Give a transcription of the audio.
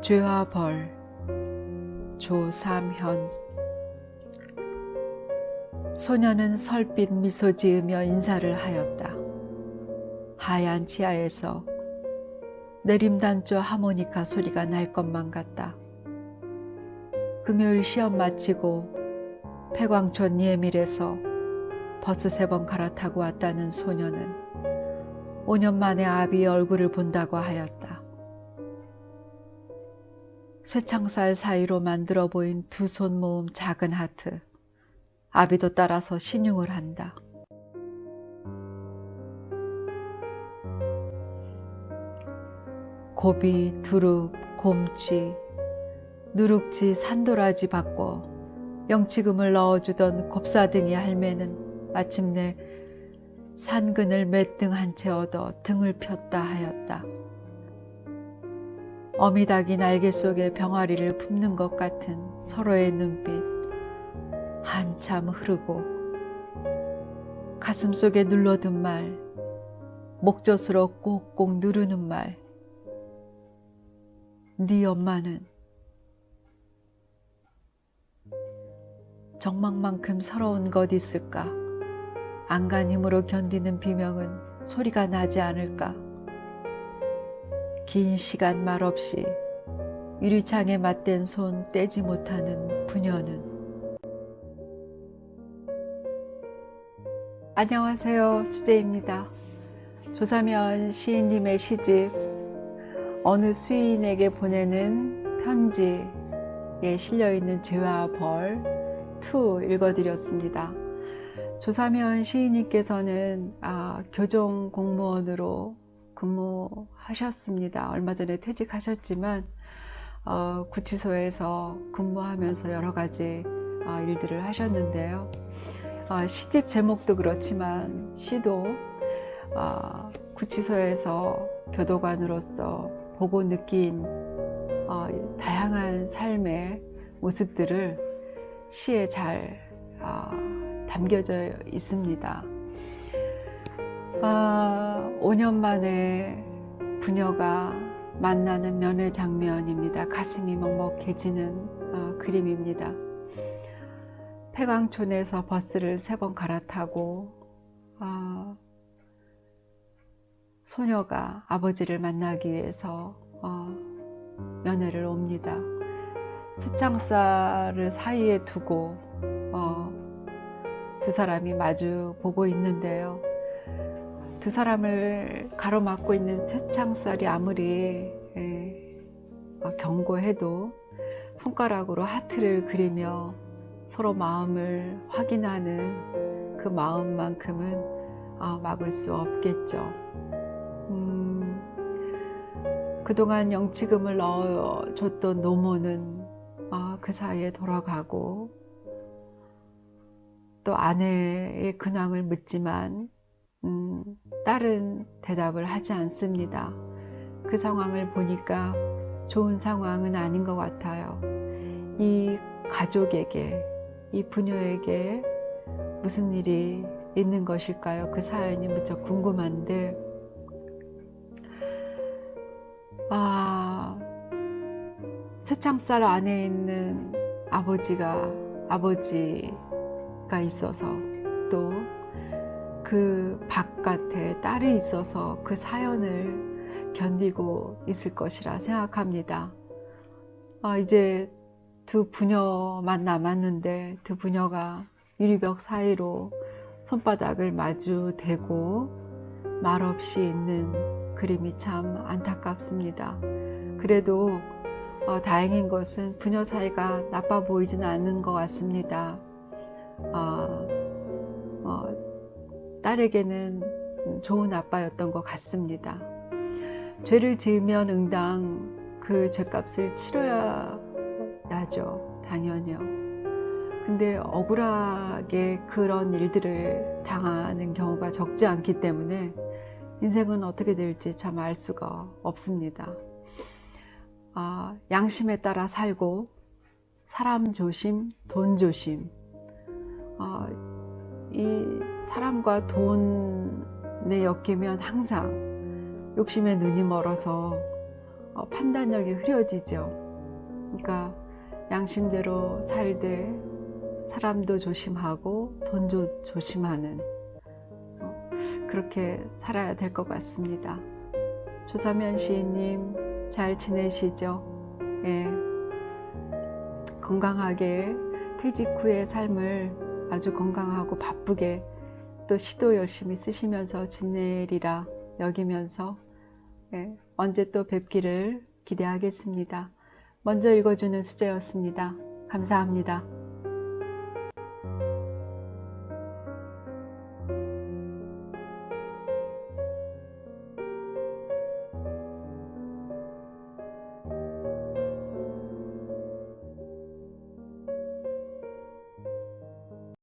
죄와 벌 조삼현 소녀는 설빛 미소 지으며 인사를 하였다. 하얀 치아에서 내림단조 하모니카 소리가 날 것만 같다. 금요일 시험 마치고 폐광촌 예밀에서 버스 세 번 갈아타고 왔다는 소녀는 5년 만에 아비의 얼굴을 본다고 하였다. 쇠창살 사이로 만들어 보인 두 손 모음 작은 하트. 아비도 따라서 신용을 한다. 고비, 두릅, 곰쥐, 누룩지, 산도라지 받고 영치금을 넣어주던 곱사등이 할매는 마침내 산근을 몇등한 채 얻어 등을 폈다 하였다. 어미닭이 날개 속에 병아리를 품는 것 같은 서로의 눈빛 한참 흐르고 가슴 속에 눌러둔 말 목젖으로 꼭꼭 누르는 말 네 엄마는 정막만큼 서러운 것 있을까? 안간 힘으로 견디는 비명은 소리가 나지 않을까? 긴 시간 말없이 유리창에 맞댄 손 떼지 못하는 부녀는 안녕하세요. 수재입니다. 조사면 시인님의 시집 어느 수인에게 보내는 편지에 실려있는 죄와 벌 2 읽어드렸습니다. 조사면 시인님께서는 아, 교정 공무원으로 근무하셨습니다. 얼마 전에 퇴직하셨지만 어, 구치소에서 근무하면서 여러 가지 어, 일들을 하셨는데요. 어, 시집 제목도 그렇지만 시도 어, 구치소에서 교도관으로서 보고 느낀 어, 다양한 삶의 모습들을 시에 잘 어, 담겨져 있습니다. 아, 5년 만에 부녀가 만나는 면회 장면입니다. 가슴이 먹먹해지는 어, 그림입니다. 폐광촌에서 버스를 세 번 갈아타고 어, 소녀가 아버지를 만나기 위해서 어, 면회를 옵니다. 쇠창살을 사이에 두고 어, 두 사람이 마주 보고 있는데요. 두 사람을 가로막고 있는 쇠창살이 아무리 에, 어, 경고해도 손가락으로 하트를 그리며 서로 마음을 확인하는 그 마음만큼은 어, 막을 수 없겠죠. 음, 그동안 영치금을 넣어줬던 노모는 어, 그 사이에 돌아가고 또 아내의 근황을 묻지만 음, 딸은 대답을 하지 않습니다. 그 상황을 보니까 좋은 상황은 아닌 것 같아요. 이 가족에게, 이 부녀에게 무슨 일이 있는 것일까요? 그 사연이 무척 궁금한데, 아, 쇠창살 안에 있는 아버지가, 아버지가 있어서 또 그 바깥에 딸이 있어서 그 사연을 견디고 있을 것이라 생각합니다. 아, 이제 두 부녀만 남았는데 두 부녀가 유리벽 사이로 손바닥을 마주 대고 말없이 있는 그림이 참 안타깝습니다. 그래도 어, 다행인 것은 부녀 사이가 나빠 보이지는 않는 것 같습니다. 어, 어, 딸에게는 좋은 아빠였던 것 같습니다. 죄를 지으면 응당 그 죄값을 치러야 야죠. 당연히요. 근데 억울하게 그런 일들을 당하는 경우가 적지 않기 때문에 인생은 어떻게 될지 참 알 수가 없습니다. 아, 양심에 따라 살고 사람 조심, 돈 조심. 아, 이 사람과 돈내 엮이면 항상 욕심에 눈이 멀어서 어, 판단력이 흐려지죠. 그러니까 양심대로 살되 사람도 조심하고 돈도 조심하는 어, 그렇게 살아야 될 것 같습니다. 조사면 시인님 잘 지내시죠? 예. 건강하게 퇴직 후의 삶을 아주 건강하고 바쁘게 또 시도 열심히 쓰시면서 지내리라 여기면서 예, 언제 또 뵙기를 기대하겠습니다. 먼저 읽어주는 수재였습니다. 감사합니다.